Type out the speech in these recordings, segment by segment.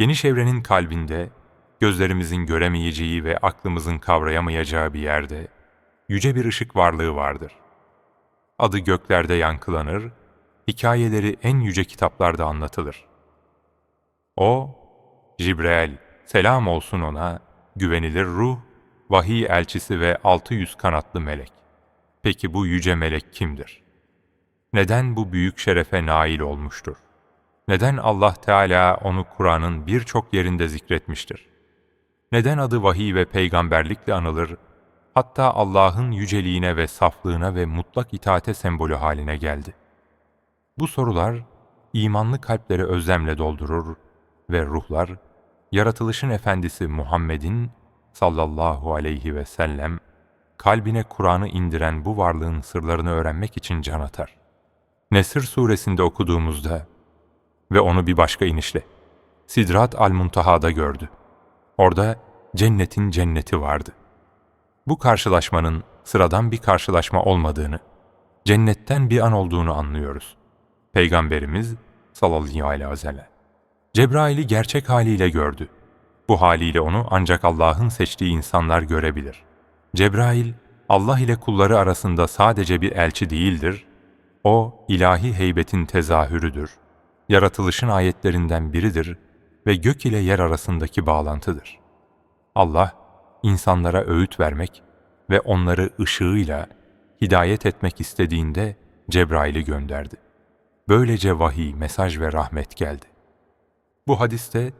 Geniş evrenin kalbinde, gözlerimizin göremeyeceği ve aklımızın kavrayamayacağı bir yerde, yüce bir ışık varlığı vardır. Adı göklerde yankılanır, hikayeleri en yüce kitaplarda anlatılır. O, Cibreel, selam olsun ona, güvenilir ruh, vahiy elçisi ve altı yüz kanatlı melek. Peki bu yüce melek kimdir? Neden bu büyük şerefe nail olmuştur? Neden Allah Teala onu Kur'an'ın birçok yerinde zikretmiştir? Neden adı vahiy ve peygamberlikle anılır, hatta Allah'ın yüceliğine ve saflığına ve mutlak itaate sembolü haline geldi? Bu sorular imanlı kalpleri özlemle doldurur ve ruhlar, yaratılışın efendisi Muhammed'in sallallahu aleyhi ve sellem, kalbine Kur'an'ı indiren bu varlığın sırlarını öğrenmek için can atar. Nesr suresinde okuduğumuzda ve onu bir başka inişle Sidrat al-Muntaha'da gördü. Orada cennetin cenneti vardı. Bu karşılaşmanın sıradan bir karşılaşma olmadığını, cennetten bir an olduğunu anlıyoruz. Peygamberimiz sallallahu aleyhi ve sellem Cebrail'i gerçek haliyle gördü. Bu haliyle onu ancak Allah'ın seçtiği insanlar görebilir. Cebrail, Allah ile kulları arasında sadece bir elçi değildir, o ilahi heybetin tezahürüdür, yaratılışın ayetlerinden biridir ve gök ile yer arasındaki bağlantıdır. Allah, insanlara öğüt vermek ve onları ışığıyla hidayet etmek istediğinde Cebrail'i gönderdi. Böylece vahiy, mesaj ve rahmet geldi. Bu hadiste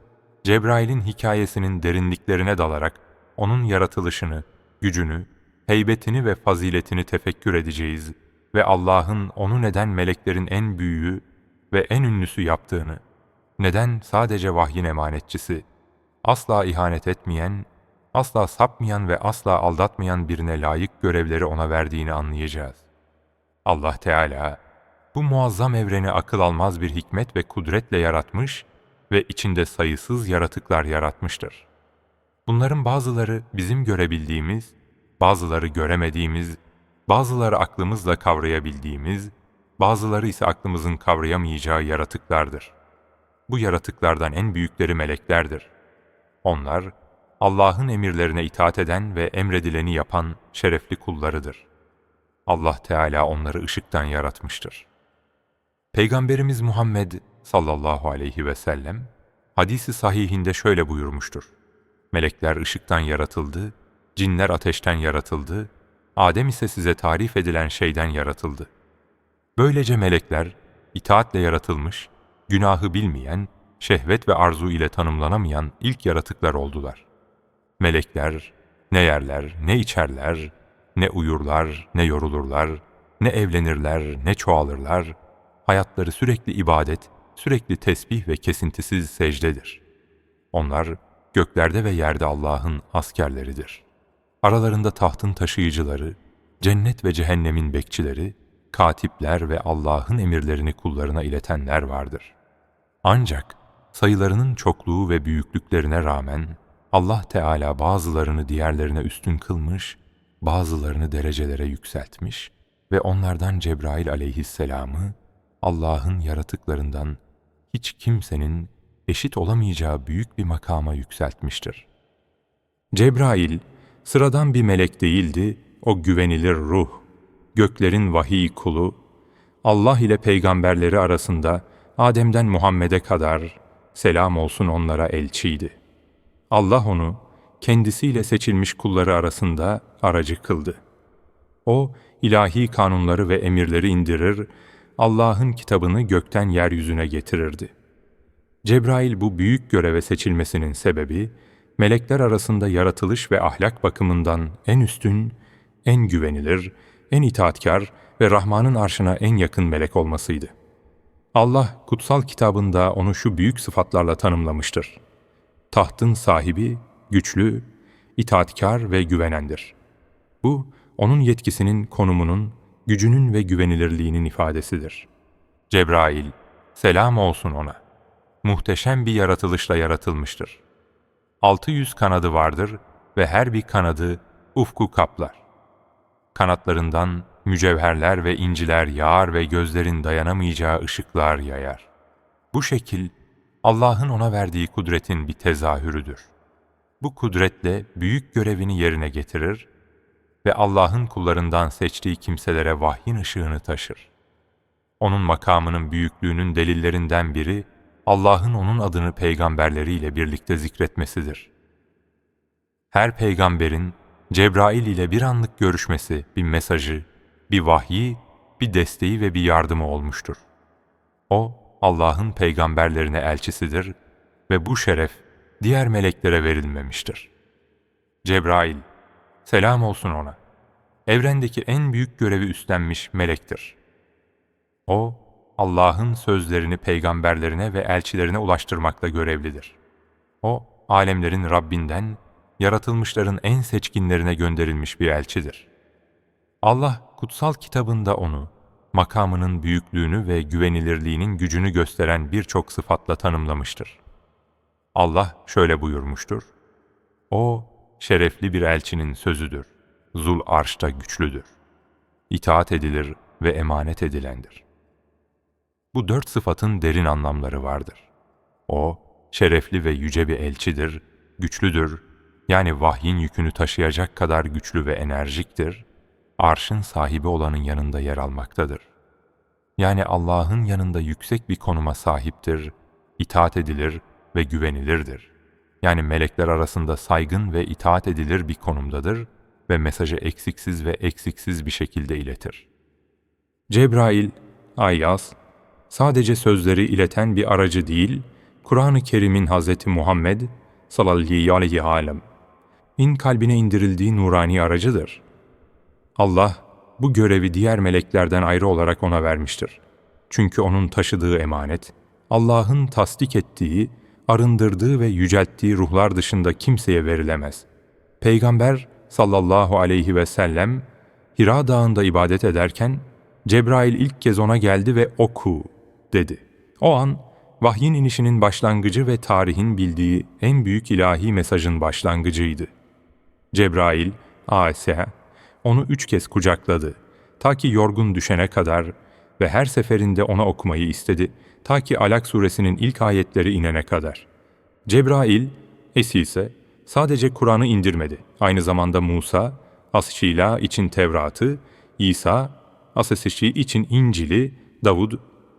Cebrail'in hikayesinin derinliklerine dalarak onun yaratılışını, gücünü, heybetini ve faziletini tefekkür edeceğiz ve Allah'ın onu neden meleklerin en büyüğü ve en ünlüsü yaptığını, neden sadece vahyin emanetçisi, asla ihanet etmeyen, asla sapmayan ve asla aldatmayan birine layık görevleri ona verdiğini anlayacağız. Allah Teala, bu muazzam evreni akıl almaz bir hikmet ve kudretle yaratmış ve içinde sayısız yaratıklar yaratmıştır. Bunların bazıları bizim görebildiğimiz, bazıları göremediğimiz, bazıları aklımızla kavrayabildiğimiz, bazıları ise aklımızın kavrayamayacağı yaratıklardır. Bu yaratıklardan en büyükleri meleklerdir. Onlar, Allah'ın emirlerine itaat eden ve emredileni yapan şerefli kullarıdır. Allah Teala onları ışıktan yaratmıştır. Peygamberimiz Muhammed sallallahu aleyhi ve sellem hadisi sahihinde şöyle buyurmuştur. Melekler ışıktan yaratıldı, cinler ateşten yaratıldı, Adem ise size tarif edilen şeyden yaratıldı. Böylece melekler itaatle yaratılmış, günahı bilmeyen, şehvet ve arzu ile tanımlanamayan ilk yaratıklar oldular. Melekler ne yerler, ne içerler, ne uyurlar, ne yorulurlar, ne evlenirler, ne çoğalırlar, hayatları sürekli ibadet, sürekli tesbih ve kesintisiz secdedir. Onlar göklerde ve yerde Allah'ın askerleridir. Aralarında tahtın taşıyıcıları, cennet ve cehennemin bekçileri, katipler ve Allah'ın emirlerini kullarına iletenler vardır. Ancak sayılarının çokluğu ve büyüklüklerine rağmen Allah Teala bazılarını diğerlerine üstün kılmış, bazılarını derecelere yükseltmiş ve onlardan Cebrail aleyhisselamı Allah'ın yaratıklarından hiç kimsenin eşit olamayacağı büyük bir makama yükseltmiştir. Cebrail, sıradan bir melek değildi, o güvenilir ruh, göklerin vahiy kulu, Allah ile peygamberleri arasında Adem'den Muhammed'e kadar selam olsun onlara elçiydi. Allah onu kendisiyle seçilmiş kulları arasında aracı kıldı. O, ilahi kanunları ve emirleri indirir, Allah'ın kitabını gökten yeryüzüne getirirdi. Cebrail bu büyük göreve seçilmesinin sebebi, melekler arasında yaratılış ve ahlak bakımından en üstün, en güvenilir, en itaatkar ve Rahman'ın arşına en yakın melek olmasıydı. Allah kutsal kitabında onu şu büyük sıfatlarla tanımlamıştır. Tahtın sahibi, güçlü, itaatkar ve güvenendir. Bu, onun yetkisinin, konumunun, gücünün ve güvenilirliğinin ifadesidir. Cebrail, selam olsun ona. Muhteşem bir yaratılışla yaratılmıştır. Altı yüz kanadı vardır ve her bir kanadı ufku kaplar. Kanatlarından mücevherler ve inciler yağar ve gözlerin dayanamayacağı ışıklar yayar. Bu şekil Allah'ın ona verdiği kudretin bir tezahürüdür. Bu kudretle büyük görevini yerine getirir ve Allah'ın kullarından seçtiği kimselere vahyin ışığını taşır. Onun makamının büyüklüğünün delillerinden biri, Allah'ın onun adını peygamberleriyle birlikte zikretmesidir. Her peygamberin Cebrail ile bir anlık görüşmesi, bir mesajı, bir vahyi, bir desteği ve bir yardımı olmuştur. O, Allah'ın peygamberlerine elçisidir ve bu şeref diğer meleklere verilmemiştir. Cebrail, selam olsun ona. Evrendeki en büyük görevi üstlenmiş melektir. O, Allah'ın sözlerini peygamberlerine ve elçilerine ulaştırmakla görevlidir. O, alemlerin Rabbinden, yaratılmışların en seçkinlerine gönderilmiş bir elçidir. Allah, kutsal kitabında onu, makamının büyüklüğünü ve güvenilirliğinin gücünü gösteren birçok sıfatla tanımlamıştır. Allah şöyle buyurmuştur. O, şerefli bir elçinin sözüdür. Zul arşta güçlüdür. İtaat edilir ve emanet edilendir. Bu dört sıfatın derin anlamları vardır. O, şerefli ve yüce bir elçidir, güçlüdür, yani vahyin yükünü taşıyacak kadar güçlü ve enerjiktir, arşın sahibi olanın yanında yer almaktadır. Yani Allah'ın yanında yüksek bir konuma sahiptir, itaat edilir ve güvenilirdir. Yani melekler arasında saygın ve itaat edilir bir konumdadır ve mesajı eksiksiz ve eksiksiz bir şekilde iletir. Cebrail, Ayyaz, sadece sözleri ileten bir aracı değil, Kur'an-ı Kerim'in Hz. Muhammed sallallahu aleyhi alem in kalbine indirildiği nurani aracıdır. Allah bu görevi diğer meleklerden ayrı olarak ona vermiştir. Çünkü onun taşıdığı emanet, Allah'ın tasdik ettiği, arındırdığı ve yücelttiği ruhlar dışında kimseye verilemez. Peygamber sallallahu aleyhi ve sellem Hira Dağı'nda ibadet ederken Cebrail ilk kez ona geldi ve oku dedi. O an vahyin inişinin başlangıcı ve tarihin bildiği en büyük ilahi mesajın başlangıcıydı. Cebrail, A.S. onu üç kez kucakladı. Ta ki yorgun düşene kadar ve her seferinde ona okumayı istedi. Ta ki Alak suresinin ilk ayetleri inene kadar. Cebrail, Esi ise sadece Kur'an'ı indirmedi. Aynı zamanda Musa, Asşila için Tevrat'ı, İsa, Asesişi için İncil'i, Davud,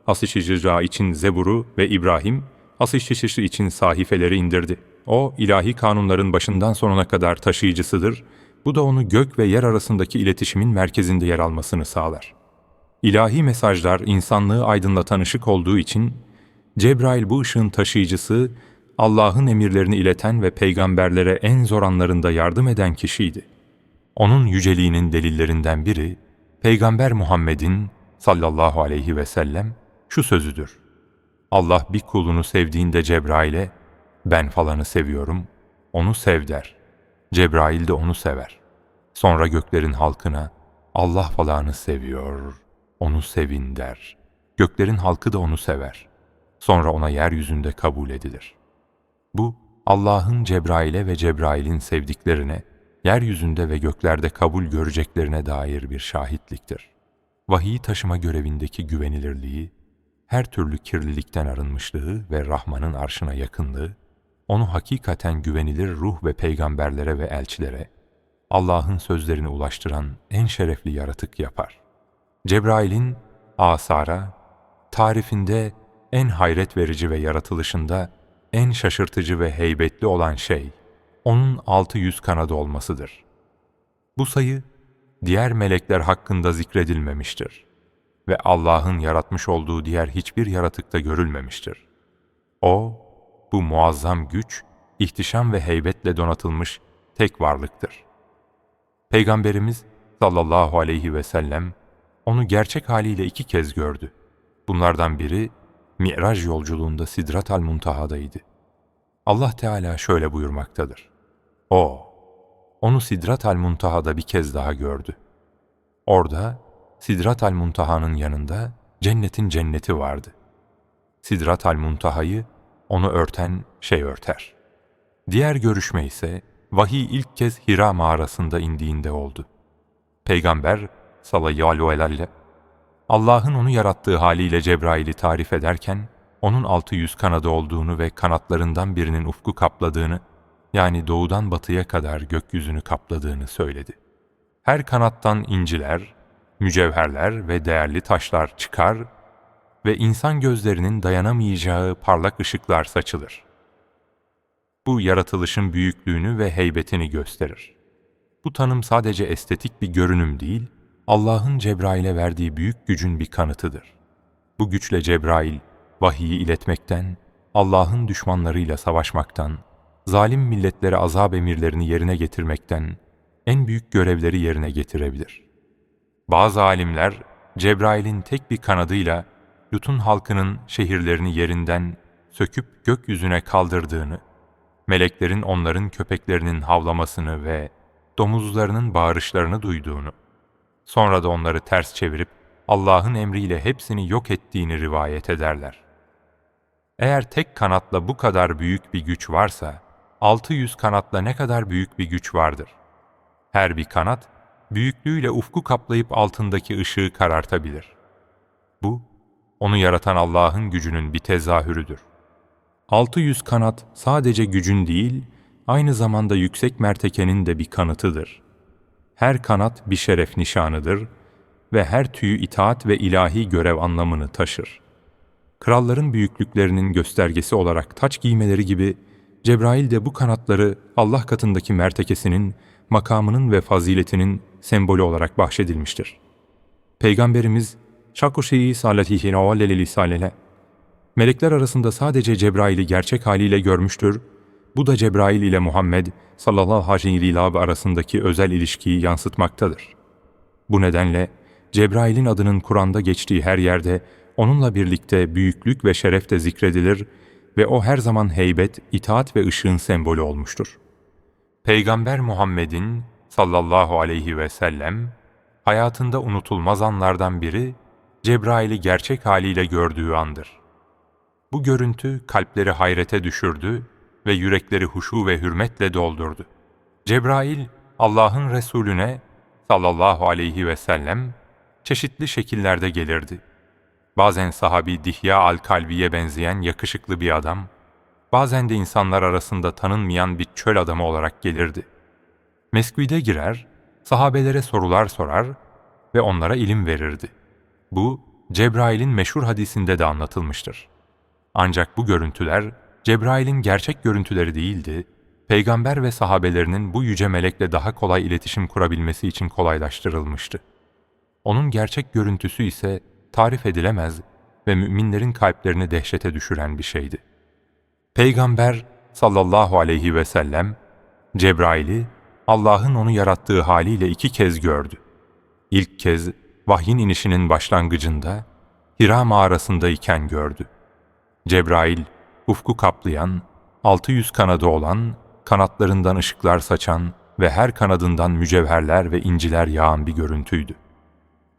Asışıcıca için Zebur'u ve İbrahim, Asışıcıcı için sahifeleri indirdi. O, ilahi kanunların başından sonuna kadar taşıyıcısıdır. Bu da onu gök ve yer arasındaki iletişimin merkezinde yer almasını sağlar. İlahi mesajlar insanlığı aydınlatan ışık olduğu için, Cebrail bu ışığın taşıyıcısı, Allah'ın emirlerini ileten ve peygamberlere en zor anlarında yardım eden kişiydi. Onun yüceliğinin delillerinden biri, Peygamber Muhammed'in sallallahu aleyhi ve sellem şu sözüdür. Allah bir kulunu sevdiğinde Cebrail'e, ben falanı seviyorum, onu sev der. Cebrail de onu sever. Sonra göklerin halkına, Allah falanı seviyor, onu sevin der. Göklerin halkı da onu sever. Sonra ona yeryüzünde kabul edilir. Bu, Allah'ın Cebrail'e ve Cebrail'in sevdiklerine, yeryüzünde ve göklerde kabul göreceklerine dair bir şahitliktir. Vahiy taşıma görevindeki güvenilirliği, her türlü kirlilikten arınmışlığı ve Rahman'ın arşına yakınlığı, onu hakikaten güvenilir ruh ve peygamberlere ve elçilere, Allah'ın sözlerini ulaştıran en şerefli yaratık yapar. Cebrail'in asara, tarifinde en hayret verici ve yaratılışında en şaşırtıcı ve heybetli olan şey, onun altı yüz kanadı olmasıdır. Bu sayı, diğer melekler hakkında zikredilmemiştir ve Allah'ın yaratmış olduğu diğer hiçbir yaratıkta görülmemiştir. O, bu muazzam güç, ihtişam ve heybetle donatılmış tek varlıktır. Peygamberimiz sallallahu aleyhi ve sellem onu gerçek haliyle iki kez gördü. Bunlardan biri Mi'raj yolculuğunda Sidrat al-Muntaha'daydı. Allah Teala şöyle buyurmaktadır. O, onu Sidrat al-Muntaha'da bir kez daha gördü. Orada Sidrat al-Muntaha'nın yanında cennetin cenneti vardı. Sidrat al-Muntaha'yı onu örten şey örter. Diğer görüşme ise vahiy ilk kez Hira mağarasında indiğinde oldu. Peygamber sallallahu aleyhi Allah'ın onu yarattığı haliyle Cebrail'i tarif ederken onun altı yüz kanadı olduğunu ve kanatlarından birinin ufku kapladığını, yani doğudan batıya kadar gökyüzünü kapladığını söyledi. Her kanattan inciler, mücevherler ve değerli taşlar çıkar ve insan gözlerinin dayanamayacağı parlak ışıklar saçılır. Bu yaratılışın büyüklüğünü ve heybetini gösterir. Bu tanım sadece estetik bir görünüm değil, Allah'ın Cebrail'e verdiği büyük gücün bir kanıtıdır. Bu güçle Cebrail, vahiyi iletmekten, Allah'ın düşmanlarıyla savaşmaktan, zalim milletlere azap emirlerini yerine getirmekten, en büyük görevleri yerine getirebilir. Bazı alimler, Cebrail'in tek bir kanadıyla Lut'un halkının şehirlerini yerinden söküp gökyüzüne kaldırdığını, meleklerin onların köpeklerinin havlamasını ve domuzlarının bağırışlarını duyduğunu, sonra da onları ters çevirip Allah'ın emriyle hepsini yok ettiğini rivayet ederler. Eğer tek kanatla bu kadar büyük bir güç varsa, 600 kanatla ne kadar büyük bir güç vardır? Her bir kanat, büyüklüğüyle ufku kaplayıp altındaki ışığı karartabilir. Bu, onu yaratan Allah'ın gücünün bir tezahürüdür. 600 kanat sadece gücün değil, aynı zamanda yüksek mertekenin de bir kanıtıdır. Her kanat bir şeref nişanıdır ve her tüyü itaat ve ilahi görev anlamını taşır. Kralların büyüklüklerinin göstergesi olarak taç giymeleri gibi, Cebrail de bu kanatları Allah katındaki mertekesinin, makamının ve faziletinin sembolü olarak bahşedilmiştir. Peygamberimiz, Şakuşeyi salatihi nevalleleli salele, melekler arasında sadece Cebrail'i gerçek haliyle görmüştür, bu da Cebrail ile Muhammed sallallahu aleyhi ve arasındaki özel ilişkiyi yansıtmaktadır. Bu nedenle Cebrail'in adının Kur'an'da geçtiği her yerde onunla birlikte büyüklük ve şeref de zikredilir ve o her zaman heybet, itaat ve ışığın sembolü olmuştur. Peygamber Muhammed'in sallallahu aleyhi ve sellem hayatında unutulmaz anlardan biri Cebrail'i gerçek haliyle gördüğü andır. Bu görüntü kalpleri hayrete düşürdü ve yürekleri huşu ve hürmetle doldurdu. Cebrail, Allah'ın Resulüne sallallahu aleyhi ve sellem çeşitli şekillerde gelirdi. Bazen sahabi Dihya al-Kalbi'ye benzeyen yakışıklı bir adam, bazen de insanlar arasında tanınmayan bir çöl adamı olarak gelirdi. Meskvide girer, sahabelere sorular sorar ve onlara ilim verirdi. Bu, Cebrail'in meşhur hadisinde de anlatılmıştır. Ancak bu görüntüler, Cebrail'in gerçek görüntüleri değildi, peygamber ve sahabelerinin bu yüce melekle daha kolay iletişim kurabilmesi için kolaylaştırılmıştı. Onun gerçek görüntüsü ise tarif edilemez ve müminlerin kalplerini dehşete düşüren bir şeydi. Peygamber sallallahu aleyhi ve sellem, Cebrail'i Allah'ın onu yarattığı haliyle iki kez gördü. İlk kez vahyin inişinin başlangıcında Hira mağarasındayken gördü. Cebrail, ufku kaplayan, altı yüz kanadı olan, kanatlarından ışıklar saçan ve her kanadından mücevherler ve inciler yağan bir görüntüydü.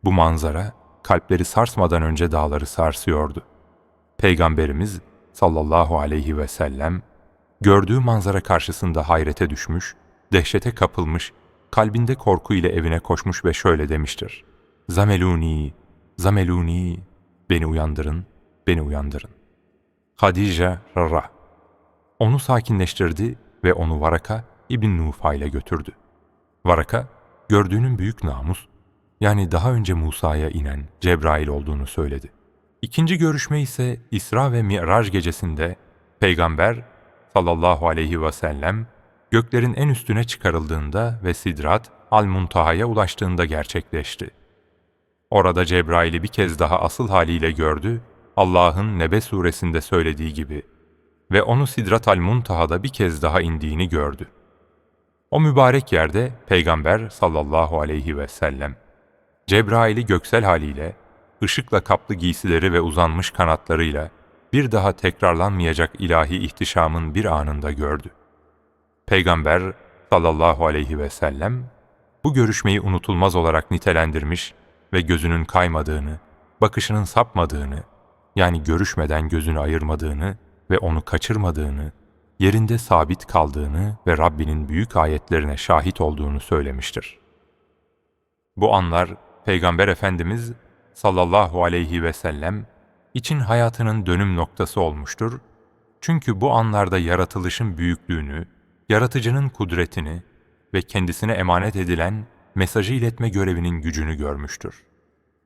Bu manzara, kalpleri sarsmadan önce dağları sarsıyordu. Peygamberimiz sallallahu aleyhi ve sellem, gördüğü manzara karşısında hayrete düşmüş, dehşete kapılmış, kalbinde korku ile evine koşmuş ve şöyle demiştir. Zameluni, zameluni, beni uyandırın, beni uyandırın. Hadice Rara. Onu sakinleştirdi ve onu Varaka İbn Nufa ile götürdü. Varaka, gördüğünün büyük namus, yani daha önce Musa'ya inen Cebrail olduğunu söyledi. İkinci görüşme ise İsra ve Mi'raj gecesinde Peygamber sallallahu aleyhi ve sellem göklerin en üstüne çıkarıldığında ve Sidrat al-Muntaha'ya ulaştığında gerçekleşti. Orada Cebrail'i bir kez daha asıl haliyle gördü, Allah'ın Nebe suresinde söylediği gibi ve onu Sidrat al-Muntaha'da bir kez daha indiğini gördü. O mübarek yerde Peygamber sallallahu aleyhi ve sellem Cebrail'i göksel haliyle, ışıkla kaplı giysileri ve uzanmış kanatlarıyla bir daha tekrarlanmayacak ilahi ihtişamın bir anında gördü. Peygamber sallallahu aleyhi ve sellem bu görüşmeyi unutulmaz olarak nitelendirmiş ve gözünün kaymadığını, bakışının sapmadığını, yani görüşmeden gözünü ayırmadığını ve onu kaçırmadığını, yerinde sabit kaldığını ve Rabbinin büyük ayetlerine şahit olduğunu söylemiştir. Bu anlar Peygamber Efendimiz sallallahu aleyhi ve sellem için hayatının dönüm noktası olmuştur. Çünkü bu anlarda yaratılışın büyüklüğünü, yaratıcının kudretini ve kendisine emanet edilen mesajı iletme görevinin gücünü görmüştür.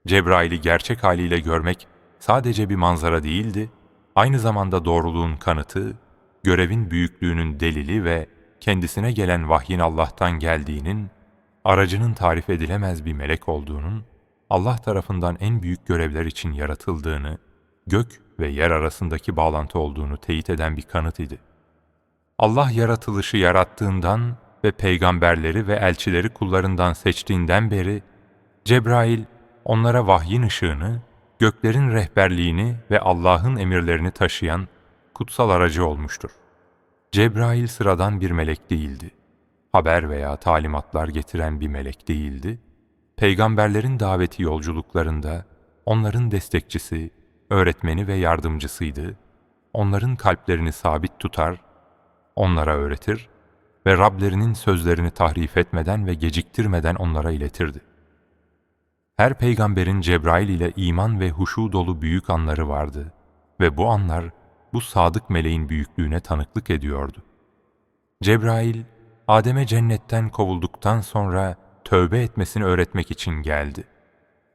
Cebrail'i gerçek haliyle görmek sadece bir manzara değildi, aynı zamanda doğruluğun kanıtı, görevin büyüklüğünün delili ve kendisine gelen vahyin Allah'tan geldiğinin, aracının tarif edilemez bir melek olduğunun, Allah tarafından en büyük görevler için yaratıldığını, gök ve yer arasındaki bağlantı olduğunu teyit eden bir kanıt idi. Allah yaratılışı yarattığından ve peygamberleri ve elçileri kullarından seçtiğinden beri, Cebrail onlara vahyin ışığını, göklerin rehberliğini ve Allah'ın emirlerini taşıyan kutsal aracı olmuştur. Cebrail sıradan bir melek değildi. Haber veya talimatlar getiren bir melek değildi. Peygamberlerin daveti yolculuklarında onların destekçisi, öğretmeni ve yardımcısıydı. Onların kalplerini sabit tutar, onlara öğretir ve Rablerinin sözlerini tahrif etmeden ve geciktirmeden onlara iletirdi. Her peygamberin Cebrail ile iman ve huşu dolu büyük anları vardı ve bu anlar bu sadık meleğin büyüklüğüne tanıklık ediyordu. Cebrail, Adem'e cennetten kovulduktan sonra tövbe etmesini öğretmek için geldi.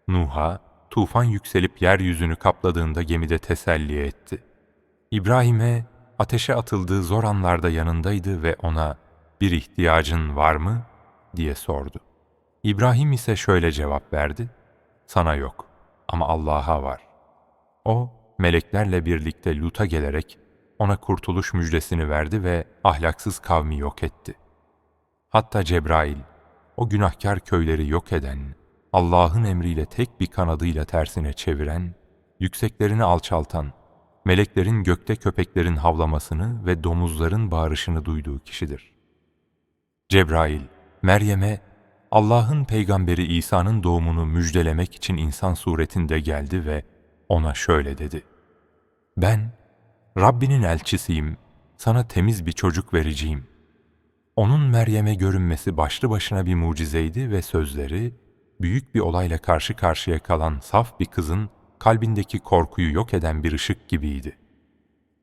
Nuh'a, tufan yükselip yeryüzünü kapladığında gemide teselli etti. İbrahim'e, ateşe atıldığı zor anlarda yanındaydı ve ona, bir ihtiyacın var mı? diye sordu. İbrahim ise şöyle cevap verdi, sana yok ama Allah'a var. O, meleklerle birlikte Lut'a gelerek ona kurtuluş müjdesini verdi ve ahlaksız kavmi yok etti. Hatta Cebrail, o günahkar köyleri yok eden, Allah'ın emriyle tek bir kanadıyla tersine çeviren, yükseklerini alçaltan, meleklerin gökte köpeklerin havlamasını ve domuzların bağırışını duyduğu kişidir. Cebrail, Meryem'e Allah'ın peygamberi İsa'nın doğumunu müjdelemek için insan suretinde geldi ve ona şöyle dedi. Ben, Rabbinin elçisiyim, sana temiz bir çocuk vereceğim. Onun Meryem'e görünmesi başlı başına bir mucizeydi ve sözleri, büyük bir olayla karşı karşıya kalan saf bir kızın kalbindeki korkuyu yok eden bir ışık gibiydi.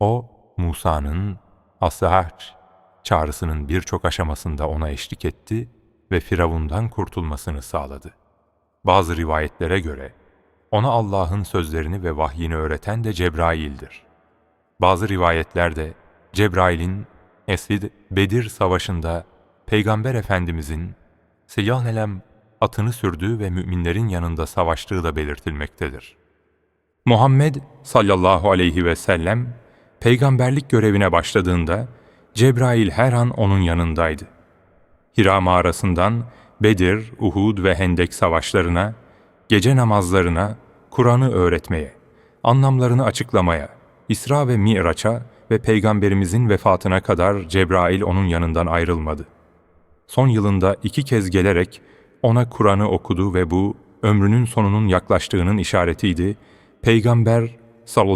O, Musa'nın Asahç çağrısının birçok aşamasında ona eşlik etti ve Firavundan kurtulmasını sağladı. Bazı rivayetlere göre ona Allah'ın sözlerini ve vahyini öğreten de Cebrail'dir. Bazı rivayetlerde Cebrail'in Esid Bedir Savaşı'nda Peygamber Efendimizin Seyyah atını sürdüğü ve müminlerin yanında savaştığı da belirtilmektedir. Muhammed sallallahu aleyhi ve sellem peygamberlik görevine başladığında Cebrail her an onun yanındaydı. Hira mağarasından Bedir, Uhud ve Hendek savaşlarına, gece namazlarına, Kur'an'ı öğretmeye, anlamlarını açıklamaya, İsra ve Mi'raç'a ve Peygamberimizin vefatına kadar Cebrail onun yanından ayrılmadı. Son yılında iki kez gelerek ona Kur'an'ı okudu ve bu, ömrünün sonunun yaklaştığının işaretiydi. Peygamber sallallahu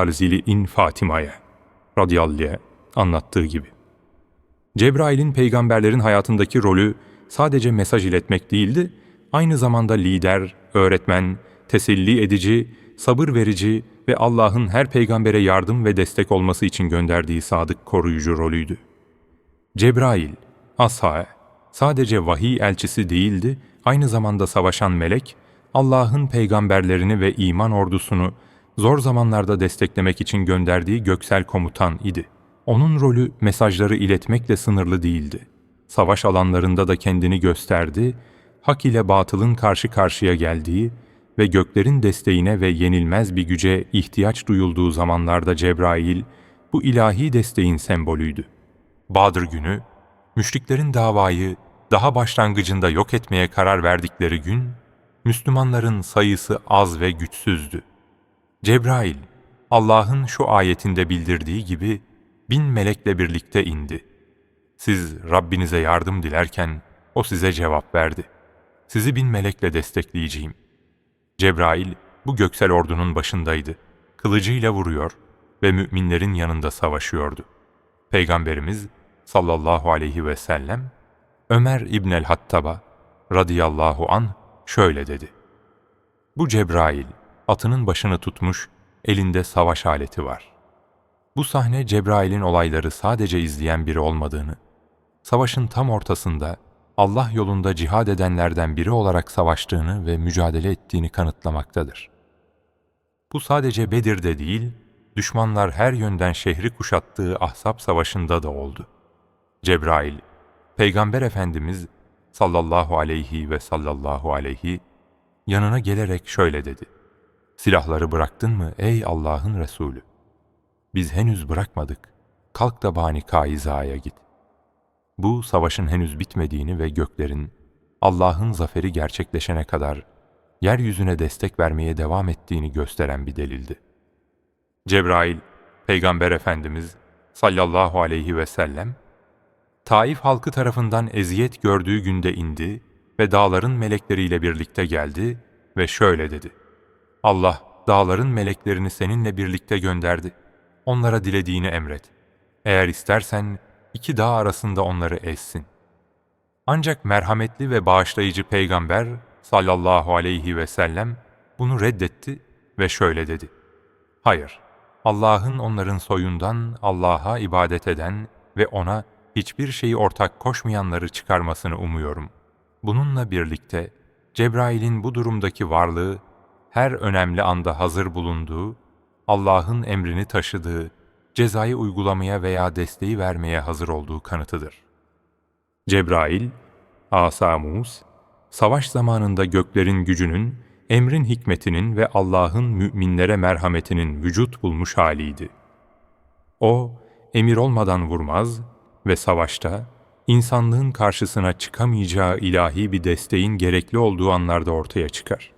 aleyhi ve in Fatima'ya radıyallahu anlattığı gibi. Cebrail'in peygamberlerin hayatındaki rolü sadece mesaj iletmek değildi, aynı zamanda lider, öğretmen, teselli edici, sabır verici ve Allah'ın her peygambere yardım ve destek olması için gönderdiği sadık koruyucu rolüydü. Cebrail, Asha, sadece vahiy elçisi değildi, aynı zamanda savaşan melek, Allah'ın peygamberlerini ve iman ordusunu zor zamanlarda desteklemek için gönderdiği göksel komutan idi. Onun rolü mesajları iletmekle sınırlı değildi. Savaş alanlarında da kendini gösterdi, hak ile batılın karşı karşıya geldiği ve göklerin desteğine ve yenilmez bir güce ihtiyaç duyulduğu zamanlarda Cebrail, bu ilahi desteğin sembolüydü. Badır günü, müşriklerin davayı daha başlangıcında yok etmeye karar verdikleri gün, Müslümanların sayısı az ve güçsüzdü. Cebrail, Allah'ın şu ayetinde bildirdiği gibi bin melekle birlikte indi. Siz Rabbinize yardım dilerken o size cevap verdi. Sizi bin melekle destekleyeceğim. Cebrail bu göksel ordunun başındaydı. Kılıcıyla vuruyor ve müminlerin yanında savaşıyordu. Peygamberimiz sallallahu aleyhi ve sellem Ömer İbnel Hattab'a radıyallahu an şöyle dedi. Bu Cebrail atının başını tutmuş, elinde savaş aleti var. Bu sahne Cebrail'in olayları sadece izleyen biri olmadığını, savaşın tam ortasında Allah yolunda cihad edenlerden biri olarak savaştığını ve mücadele ettiğini kanıtlamaktadır. Bu sadece Bedir'de değil, düşmanlar her yönden şehri kuşattığı Ahzab Savaşı'nda da oldu. Cebrail, Peygamber Efendimiz sallallahu aleyhi ve sallallahu aleyhi yanına gelerek şöyle dedi. Silahları bıraktın mı ey Allah'ın Resulü? Biz henüz bırakmadık. Kalk da bani kaizaya git. Bu savaşın henüz bitmediğini ve göklerin Allah'ın zaferi gerçekleşene kadar yeryüzüne destek vermeye devam ettiğini gösteren bir delildi. Cebrail, Peygamber Efendimiz sallallahu aleyhi ve sellem, Taif halkı tarafından eziyet gördüğü günde indi ve dağların melekleriyle birlikte geldi ve şöyle dedi. Allah dağların meleklerini seninle birlikte gönderdi. Onlara dilediğini emret. Eğer istersen iki dağ arasında onları ezsin. Ancak merhametli ve bağışlayıcı peygamber sallallahu aleyhi ve sellem bunu reddetti ve şöyle dedi. Hayır, Allah'ın onların soyundan Allah'a ibadet eden ve O'na hiçbir şeyi ortak koşmayanları çıkarmasını umuyorum. Bununla birlikte Cebrail'in bu durumdaki varlığı her önemli anda hazır bulunduğu, Allah'ın emrini taşıdığı, cezayı uygulamaya veya desteği vermeye hazır olduğu kanıtıdır. Cebrail, Asamus, savaş zamanında göklerin gücünün, emrin hikmetinin ve Allah'ın müminlere merhametinin vücut bulmuş haliydi. O, emir olmadan vurmaz ve savaşta, insanlığın karşısına çıkamayacağı ilahi bir desteğin gerekli olduğu anlarda ortaya çıkar.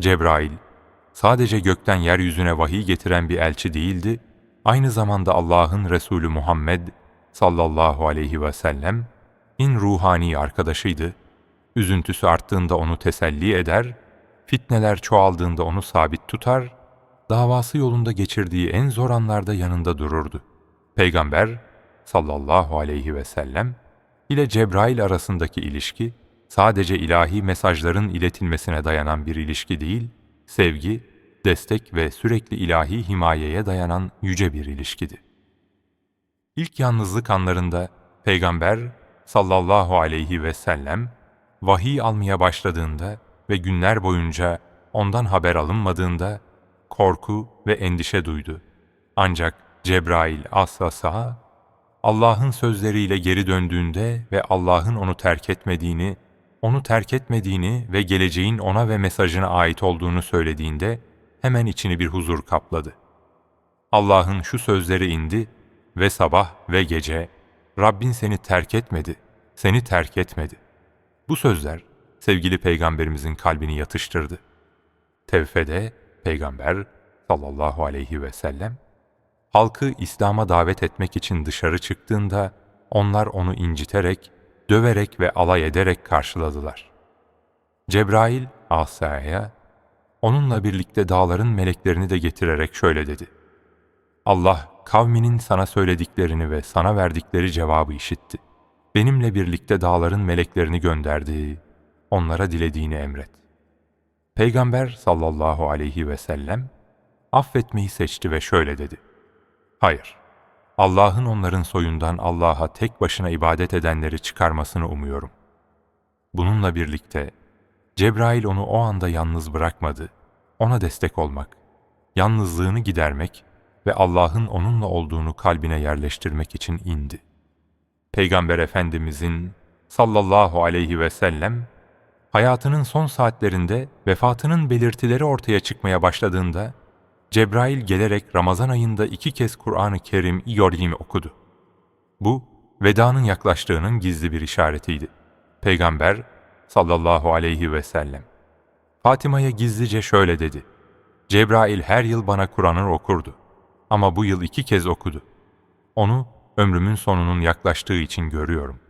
Cebrail, sadece gökten yeryüzüne vahiy getiren bir elçi değildi, aynı zamanda Allah'ın Resulü Muhammed sallallahu aleyhi ve sellem, in ruhani arkadaşıydı, üzüntüsü arttığında onu teselli eder, fitneler çoğaldığında onu sabit tutar, davası yolunda geçirdiği en zor anlarda yanında dururdu. Peygamber sallallahu aleyhi ve sellem ile Cebrail arasındaki ilişki, sadece ilahi mesajların iletilmesine dayanan bir ilişki değil, sevgi, destek ve sürekli ilahi himayeye dayanan yüce bir ilişkidi. İlk yalnızlık anlarında Peygamber sallallahu aleyhi ve sellem vahiy almaya başladığında ve günler boyunca ondan haber alınmadığında korku ve endişe duydu. Ancak Cebrail asla Allah'ın sözleriyle geri döndüğünde ve Allah'ın onu terk etmediğini, onu terk etmediğini ve geleceğin ona ve mesajına ait olduğunu söylediğinde hemen içini bir huzur kapladı. Allah'ın şu sözleri indi ve sabah ve gece Rabbin seni terk etmedi, seni terk etmedi. Bu sözler sevgili peygamberimizin kalbini yatıştırdı. Tevfede peygamber sallallahu aleyhi ve sellem halkı İslam'a davet etmek için dışarı çıktığında onlar onu inciterek, döverek ve alay ederek karşıladılar. Cebrail Asa'ya onunla birlikte dağların meleklerini de getirerek şöyle dedi. Allah kavminin sana söylediklerini ve sana verdikleri cevabı işitti. Benimle birlikte dağların meleklerini gönderdi, onlara dilediğini emret. Peygamber sallallahu aleyhi ve sellem affetmeyi seçti ve şöyle dedi. Hayır, Allah'ın onların soyundan Allah'a tek başına ibadet edenleri çıkarmasını umuyorum. Bununla birlikte Cebrail onu o anda yalnız bırakmadı. Ona destek olmak, yalnızlığını gidermek ve Allah'ın onunla olduğunu kalbine yerleştirmek için indi. Peygamber Efendimizin sallallahu aleyhi ve sellem hayatının son saatlerinde vefatının belirtileri ortaya çıkmaya başladığında Cebrail gelerek Ramazan ayında iki kez Kur'an-ı Kerim İyorlim okudu. Bu, vedanın yaklaştığının gizli bir işaretiydi. Peygamber sallallahu aleyhi ve sellem Fatıma'ya gizlice şöyle dedi. Cebrail her yıl bana Kur'an'ı okurdu. Ama bu yıl iki kez okudu. Onu ömrümün sonunun yaklaştığı için görüyorum.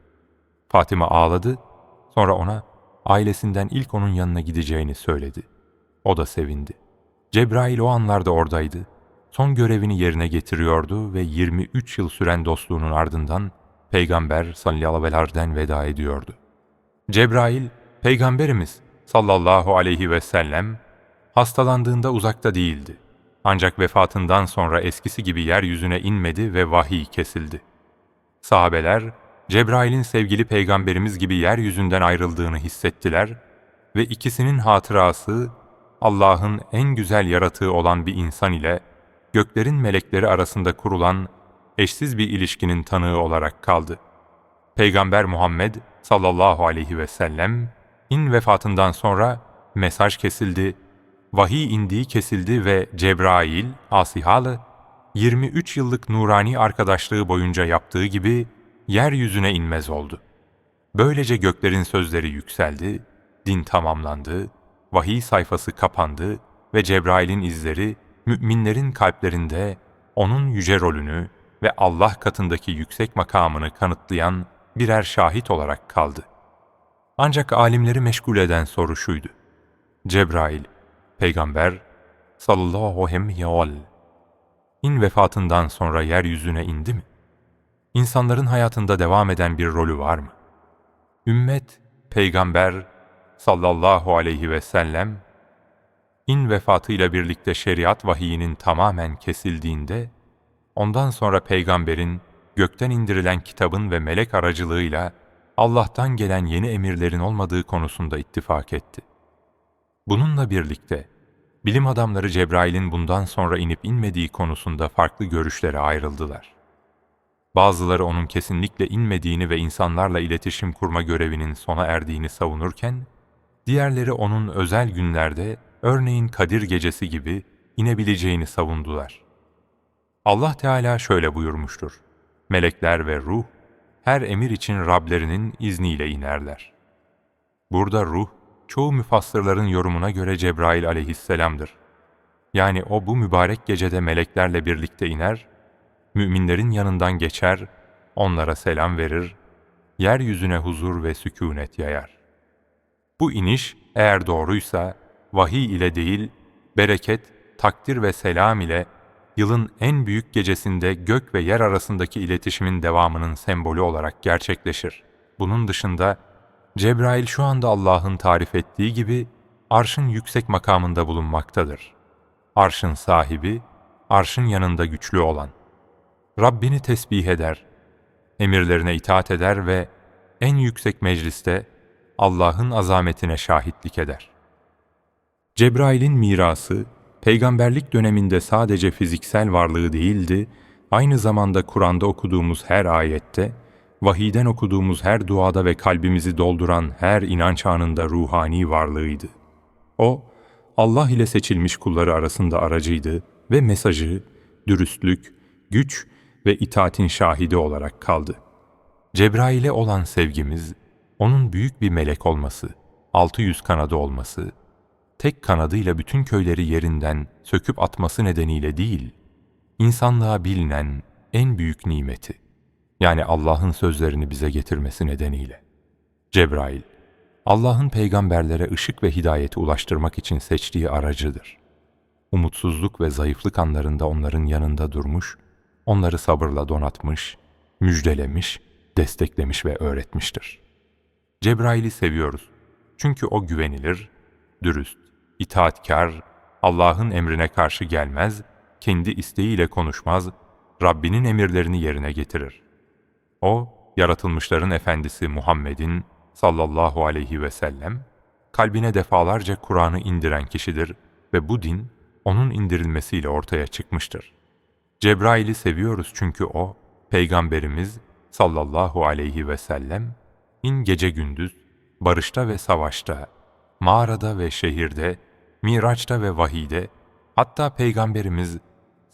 Fatıma ağladı, sonra ona ailesinden ilk onun yanına gideceğini söyledi. O da sevindi. Cebrail o anlarda oradaydı. Son görevini yerine getiriyordu ve 23 yıl süren dostluğunun ardından Peygamber sallallahu aleyhi ve veda ediyordu. Cebrail, Peygamberimiz sallallahu aleyhi ve sellem hastalandığında uzakta değildi. Ancak vefatından sonra eskisi gibi yeryüzüne inmedi ve vahiy kesildi. Sahabeler, Cebrail'in sevgili peygamberimiz gibi yeryüzünden ayrıldığını hissettiler ve ikisinin hatırası Allah'ın en güzel yaratığı olan bir insan ile göklerin melekleri arasında kurulan eşsiz bir ilişkinin tanığı olarak kaldı. Peygamber Muhammed sallallahu aleyhi ve sellem in vefatından sonra mesaj kesildi, vahiy indiği kesildi ve Cebrail, Asihalı, 23 yıllık nurani arkadaşlığı boyunca yaptığı gibi yeryüzüne inmez oldu. Böylece göklerin sözleri yükseldi, din tamamlandı, vahiy sayfası kapandı ve Cebrail'in izleri müminlerin kalplerinde onun yüce rolünü ve Allah katındaki yüksek makamını kanıtlayan birer şahit olarak kaldı. Ancak alimleri meşgul eden soru şuydu. Cebrail, peygamber sallallahu aleyhi ve in vefatından sonra yeryüzüne indi mi? İnsanların hayatında devam eden bir rolü var mı? Ümmet, peygamber sallallahu aleyhi ve sellem in vefatıyla birlikte şeriat vahiyinin tamamen kesildiğinde, ondan sonra peygamberin gökten indirilen kitabın ve melek aracılığıyla Allah'tan gelen yeni emirlerin olmadığı konusunda ittifak etti. Bununla birlikte, bilim adamları Cebrail'in bundan sonra inip inmediği konusunda farklı görüşlere ayrıldılar. Bazıları onun kesinlikle inmediğini ve insanlarla iletişim kurma görevinin sona erdiğini savunurken, diğerleri onun özel günlerde, örneğin Kadir Gecesi gibi inebileceğini savundular. Allah Teala şöyle buyurmuştur. Melekler ve ruh, her emir için Rablerinin izniyle inerler. Burada ruh, çoğu müfassırların yorumuna göre Cebrail aleyhisselamdır. Yani o bu mübarek gecede meleklerle birlikte iner, müminlerin yanından geçer, onlara selam verir, yeryüzüne huzur ve sükunet yayar. Bu iniş eğer doğruysa vahiy ile değil, bereket, takdir ve selam ile yılın en büyük gecesinde gök ve yer arasındaki iletişimin devamının sembolü olarak gerçekleşir. Bunun dışında Cebrail şu anda Allah'ın tarif ettiği gibi arşın yüksek makamında bulunmaktadır. Arşın sahibi, arşın yanında güçlü olan. Rabbini tesbih eder, emirlerine itaat eder ve en yüksek mecliste Allah'ın azametine şahitlik eder. Cebrail'in mirası, peygamberlik döneminde sadece fiziksel varlığı değildi, aynı zamanda Kur'an'da okuduğumuz her ayette, vahiden okuduğumuz her duada ve kalbimizi dolduran her inanç anında ruhani varlığıydı. O, Allah ile seçilmiş kulları arasında aracıydı ve mesajı, dürüstlük, güç ve itaatin şahidi olarak kaldı. Cebrail'e olan sevgimiz, onun büyük bir melek olması, altı yüz kanadı olması, tek kanadıyla bütün köyleri yerinden söküp atması nedeniyle değil, insanlığa bilinen en büyük nimeti, yani Allah'ın sözlerini bize getirmesi nedeniyle. Cebrail, Allah'ın peygamberlere ışık ve hidayeti ulaştırmak için seçtiği aracıdır. Umutsuzluk ve zayıflık anlarında onların yanında durmuş, onları sabırla donatmış, müjdelemiş, desteklemiş ve öğretmiştir. Cebrail'i seviyoruz. Çünkü o güvenilir, dürüst, itaatkar, Allah'ın emrine karşı gelmez, kendi isteğiyle konuşmaz, Rabbinin emirlerini yerine getirir. O, yaratılmışların efendisi Muhammed'in sallallahu aleyhi ve sellem, kalbine defalarca Kur'an'ı indiren kişidir ve bu din, onun indirilmesiyle ortaya çıkmıştır. Cebrail'i seviyoruz çünkü o, Peygamberimiz sallallahu aleyhi ve sellem, in gece gündüz, barışta ve savaşta, mağarada ve şehirde, miraçta ve vahide, hatta Peygamberimiz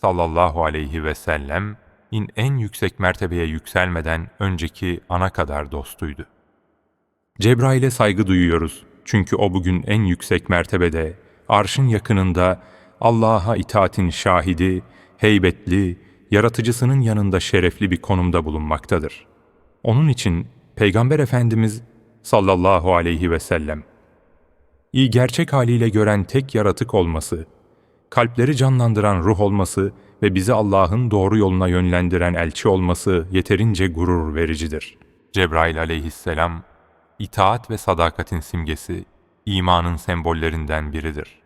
sallallahu aleyhi ve sellem in en yüksek mertebeye yükselmeden önceki ana kadar dostuydu. Cebrail'e saygı duyuyoruz çünkü o bugün en yüksek mertebede, arşın yakınında Allah'a itaatin şahidi, heybetli, yaratıcısının yanında şerefli bir konumda bulunmaktadır. Onun için Peygamber Efendimiz sallallahu aleyhi ve sellem iyi gerçek haliyle gören tek yaratık olması, kalpleri canlandıran ruh olması ve bizi Allah'ın doğru yoluna yönlendiren elçi olması yeterince gurur vericidir. Cebrail aleyhisselam, itaat ve sadakatin simgesi, imanın sembollerinden biridir.